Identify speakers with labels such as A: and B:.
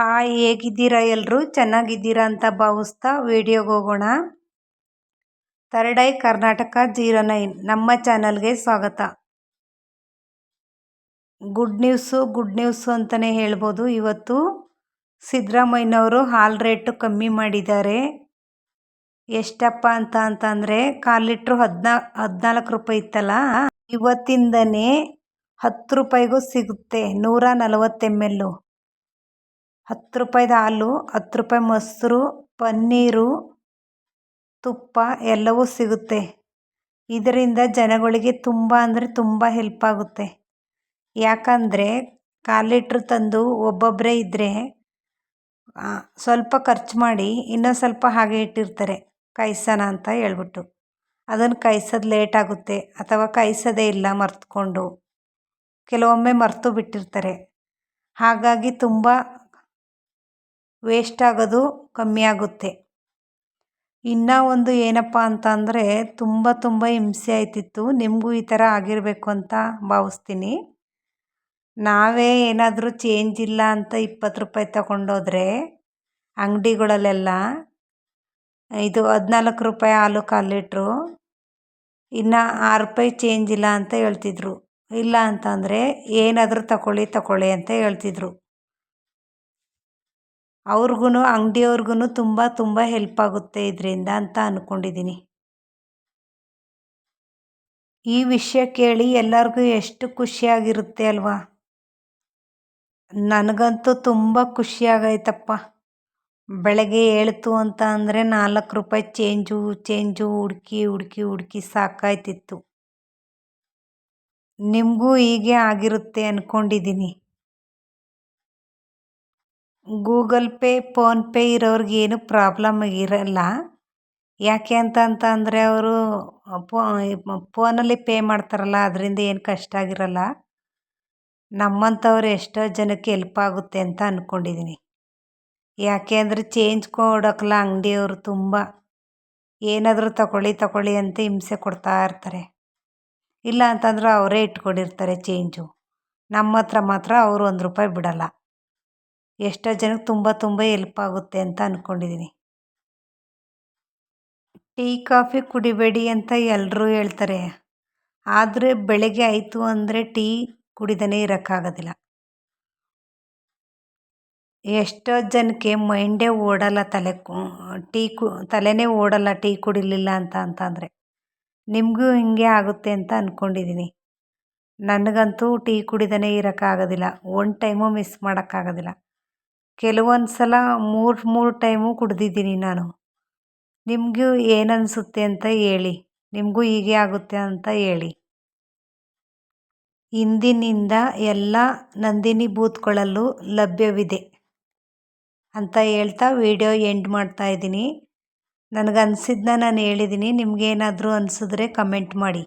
A: Hi ಹೇಗಿದ್ದೀರಾ ಎಲ್ಲರೂ ಚೆನ್ನಾಗಿದ್ದೀರಾ ಅಂತ ಭಾವಿಸ್ತಾ ವಿಡಿಯೋಗೆ ಹೋಗೋಣ. ತರ್ಡೈ ಕರ್ನಾಟಕ ಜೀರೋ ನೈನ್ ನಮ್ಮ ಚಾನಲ್ಗೆ ಸ್ವಾಗತ. ಗುಡ್ ನ್ಯೂಸು ಗುಡ್ ನ್ಯೂಸು ಅಂತಲೇ ಹೇಳ್ಬೋದು. ಇವತ್ತು ಸಿದ್ದರಾಮಯ್ಯನವರು ಹಾಲ್ ರೇಟು ಕಮ್ಮಿ ಮಾಡಿದ್ದಾರೆ. ಎಷ್ಟಪ್ಪ ಅಂತ ಅಂತಂದರೆ ಕಾಲು ಲೀಟ್ರು ಹದಿನಾ, ಹದಿನಾಲ್ಕು ರೂಪಾಯಿ ಇತ್ತಲ್ಲ? ಇವತ್ತಿಂದನೇ ಹತ್ತು ರೂಪಾಯಿಗೂ ಸಿಗುತ್ತೆ ನೂರ ನಲವತ್ತು ಎಂ ಎಲ್ಲು. ಹತ್ತು ರೂಪಾಯ್ದು ಹಾಲು, ಹತ್ತು ರೂಪಾಯಿ ಮೊಸರು, ಪನ್ನೀರು, ತುಪ್ಪ ಎಲ್ಲವೂ ಸಿಗುತ್ತೆ. ಇದರಿಂದ ಜನಗಳಿಗೆ ತುಂಬ ಅಂದರೆ ತುಂಬ ಹೆಲ್ಪ್ ಆಗುತ್ತೆ. ಯಾಕಂದರೆ ಕಾಲು ಲೀಟ್ರ್ ತಂದು ಒಬ್ಬೊಬ್ಬರೇ ಇದ್ದರೆ ಸ್ವಲ್ಪ ಖರ್ಚು ಮಾಡಿ ಇನ್ನೂ ಸ್ವಲ್ಪ ಹಾಗೆ ಇಟ್ಟಿರ್ತಾರೆ. ಕಾಯ್ಸೋಣ ಅಂತ ಹೇಳ್ಬಿಟ್ಟು. ಅದನ್ನು ಕಾಯ್ಸೋದು ಲೇಟ್ ಆಗುತ್ತೆ ಅಥವಾ ಕಾಯಿಸೋದೇ ಇಲ್ಲ ಮರೆತ್ಕೊಂಡು. ಕೆಲವೊಮ್ಮೆ ಮರೆತು ಬಿಟ್ಟಿರ್ತಾರೆ. ಹಾಗಾಗಿ ತುಂಬ ವೇಸ್ಟ್ ಆಗೋದು ಕಮ್ಮಿ ಆಗುತ್ತೆ ಇನ್ನೂ ಒಂದು ಏನಪ್ಪ ಅಂತಂದರೆ ತುಂಬ ತುಂಬ ಹಿಂಸೆ ಆಯ್ತಿತ್ತು. ನಿಮಗೂ ಈ ಥರ ಆಗಿರಬೇಕು ಅಂತ ಭಾವಿಸ್ತೀನಿ. ನಾವೇ ಏನಾದರೂ ಚೇಂಜ್ ಇಲ್ಲ ಅಂತ ಇಪ್ಪತ್ತು ರೂಪಾಯಿ ತಗೊಂಡೋದ್ರೆ ಅಂಗಡಿಗಳಲ್ಲೆಲ್ಲ ಇದು ಹದಿನಾಲ್ಕು ರೂಪಾಯಿ ಹಾಲು ಕಾಲು ಲೀಟ್ರು, ಇನ್ನು ಆರು ರೂಪಾಯಿ ಚೇಂಜ್ ಇಲ್ಲ ಅಂತ ಹೇಳ್ತಿದ್ರು. ಇಲ್ಲ ಅಂತಂದರೆ ಏನಾದರೂ ತಗೊಳ್ಳಿ ತಗೊಳ್ಳಿ ಅಂತ ಹೇಳ್ತಿದ್ರು. ಅವ್ರಿಗೂ ಅಂಗಡಿಯವ್ರಿಗೂ ತುಂಬ ತುಂಬ ಹೆಲ್ಪ್ ಆಗುತ್ತೆ ಇದರಿಂದ ಅಂತ ಅಂದ್ಕೊಂಡಿದ್ದೀನಿ ಈ ವಿಷಯ ಕೇಳಿ ಎಲ್ಲರಿಗೂ ಎಷ್ಟು ಖುಷಿಯಾಗಿರುತ್ತೆ ಅಲ್ವಾ? ನನಗಂತೂ ತುಂಬ ಖುಷಿಯಾಗೈತಪ್ಪ ಬೆಳಗ್ಗೆ ಹೇಳ್ತು ಅಂತ ಅಂದರೆ ನಾಲ್ಕು ರೂಪಾಯಿ ಚೇಂಜು ಚೇಂಜು ಹುಡುಕಿ ಹುಡುಕಿ ಹುಡುಕಿ ಸಾಕಾಯ್ತಿತ್ತು. ನಿಮಗೂ ಹೀಗೆ ಆಗಿರುತ್ತೆ ಅಂದ್ಕೊಂಡಿದ್ದೀನಿ ಗೂಗಲ್ ಪೇ ಫೋನ್ಪೇ ಇರೋರ್ಗೆ ಏನು ಪ್ರಾಬ್ಲಮ್ ಇರಲ್ಲ. ಯಾಕೆ ಅಂತ ಅಂತ ಅಂದರೆ ಅವರು ಫೋನಲ್ಲಿ ಪೇ ಮಾಡ್ತಾರಲ್ಲ, ಅದರಿಂದ ಏನು ಕಷ್ಟ ಆಗಿರಲ್ಲ. ನಮ್ಮಂಥವ್ರು ಎಷ್ಟೋ ಜನಕ್ಕೆ ಎಲ್ಪ್ ಆಗುತ್ತೆ ಅಂತ ಅಂದ್ಕೊಂಡಿದ್ದೀನಿ ಯಾಕೆ ಅಂದರೆ ಚೇಂಜ್ ಕೊಡೋಕ್ಕಲ್ಲ ಅಂಗಡಿಯವರು ತುಂಬ. ಏನಾದರೂ ತಗೊಳ್ಳಿ ತಗೊಳ್ಳಿ ಅಂತ ಹಿಂಸೆ ಕೊಡ್ತಾ ಇರ್ತಾರೆ. ಇಲ್ಲ ಅಂತಂದ್ರೆ ಅವರೇ ಇಟ್ಕೊಂಡಿರ್ತಾರೆ ಚೇಂಜು. ನಮ್ಮ ಹತ್ರ ಮಾತ್ರ ಅವರು ಒಂದು ರೂಪಾಯಿ ಬಿಡಲ್ಲ. ಎಷ್ಟೋ ಜನಕ್ಕೆ ತುಂಬ ತುಂಬ ಎಲ್ಪ್ ಆಗುತ್ತೆ ಅಂತ ಅಂದ್ಕೊಂಡಿದ್ದೀನಿ ಟೀ, ಕಾಫಿ ಕುಡಿಬೇಡಿ ಅಂತ ಎಲ್ಲರೂ ಹೇಳ್ತಾರೆ. ಆದರೆ ಬೆಳಗ್ಗೆ ಆಯಿತು ಅಂದರೆ ಟೀ ಕುಡಿದೇ ಇರೋಕ್ಕಾಗೋದಿಲ್ಲ. ಎಷ್ಟೋ ಜನಕ್ಕೆ ಮೈಂಡೇ ಓಡಲ್ಲ ತಲೆ ಟೀ ಕು, ತಲೆನೇ ಓಡಲ್ಲ ಟೀ ಕುಡಿಲಿಲ್ಲ ಅಂತ ಅಂತಂದರೆ ನಿಮಗೂ ಹಿಂಗೆ ಆಗುತ್ತೆ ಅಂತ ಅಂದ್ಕೊಂಡಿದ್ದೀನಿ ನನಗಂತೂ ಟೀ ಕುಡಿದೇ ಇರೋಕ್ಕಾಗೋದಿಲ್ಲ. ಒನ್ ಟೈಮು ಮಿಸ್ ಮಾಡೋಕ್ಕಾಗೋದಿಲ್ಲ. ಕೆಲವೊಂದು ಸಲ ಮೂರು ಮೂರು ಟೈಮು ಕುಡ್ದಿದ್ದೀನಿ ನಾನು. ನಿಮಗೂ ಏನು ಅನಿಸುತ್ತೆ ಅಂತ ಹೇಳಿ. ನಿಮಗೂ ಹೀಗೆ ಆಗುತ್ತೆ ಅಂತ ಹೇಳಿ. ಇಂದಿನಿಂದ ಎಲ್ಲ ನಂದಿನಿ ಬೂತ್ಗಳಲ್ಲೂ ಲಭ್ಯವಿದೆ ಅಂತ ಹೇಳ್ತಾ ವಿಡಿಯೋ ಎಂಡ್ ಮಾಡ್ತಾ ಇದ್ದೀನಿ. ನನಗನ್ಸಿದ್ದನ್ನ ನಾನು ಹೇಳಿದ್ದೀನಿ. ನಿಮಗೇನಾದರೂ ಅನಿಸಿದ್ರೆ ಕಮೆಂಟ್ ಮಾಡಿ.